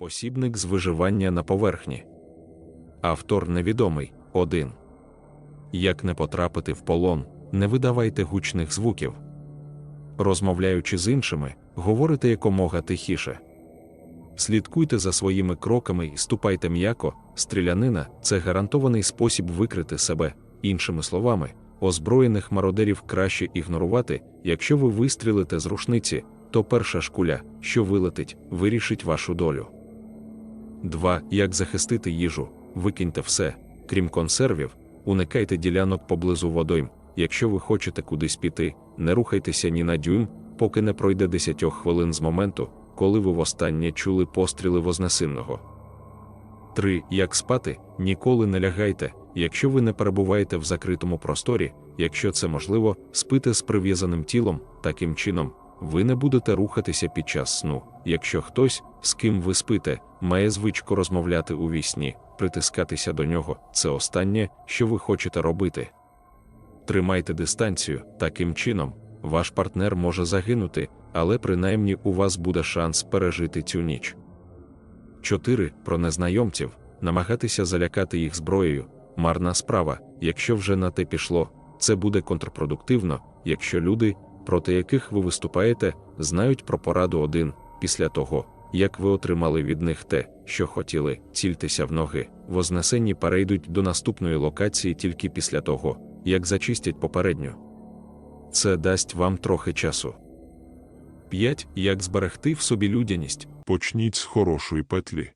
Посібник з виживання на поверхні. Автор невідомий. 1. Як не потрапити в полон, не видавайте гучних звуків. Розмовляючи з іншими, говорите якомога тихіше. Слідкуйте за своїми кроками і ступайте м'яко, стрілянина це гарантований спосіб викрити себе, іншими словами, озброєних мародерів краще ігнорувати, якщо ви вистрілите з рушниці, то перша шкуля, що вилетить, вирішить вашу долю. 2. Як захистити їжу, викиньте все, крім консервів, уникайте ділянок поблизу водойм. Якщо ви хочете кудись піти, не рухайтеся ні на дюйм, поки не пройде 10 хвилин з моменту, коли ви востаннє чули постріли Вознесенного. 3. Як спати, ніколи не лягайте, якщо ви не перебуваєте в закритому просторі, якщо це можливо, спите з прив'язаним тілом, таким чином, ви не будете рухатися під час сну. Якщо хтось, з ким ви спите, має звичку розмовляти у вісні, притискатися до нього, це останнє, що ви хочете робити. Тримайте дистанцію, таким чином, ваш партнер може загинути, але принаймні у вас буде шанс пережити цю ніч. 4. Про незнайомців намагатися залякати їх зброєю марна справа, якщо вже на те пішло, це буде контрпродуктивно, якщо люди, проти яких ви виступаєте, знають про пораду один після того, як ви отримали від них те, що хотіли, цільтеся в ноги, вознесенні перейдуть до наступної локації тільки після того, як зачистять попередню. Це дасть вам трохи часу. 5. Як зберегти в собі людяність. Почніть з хорошої петлі.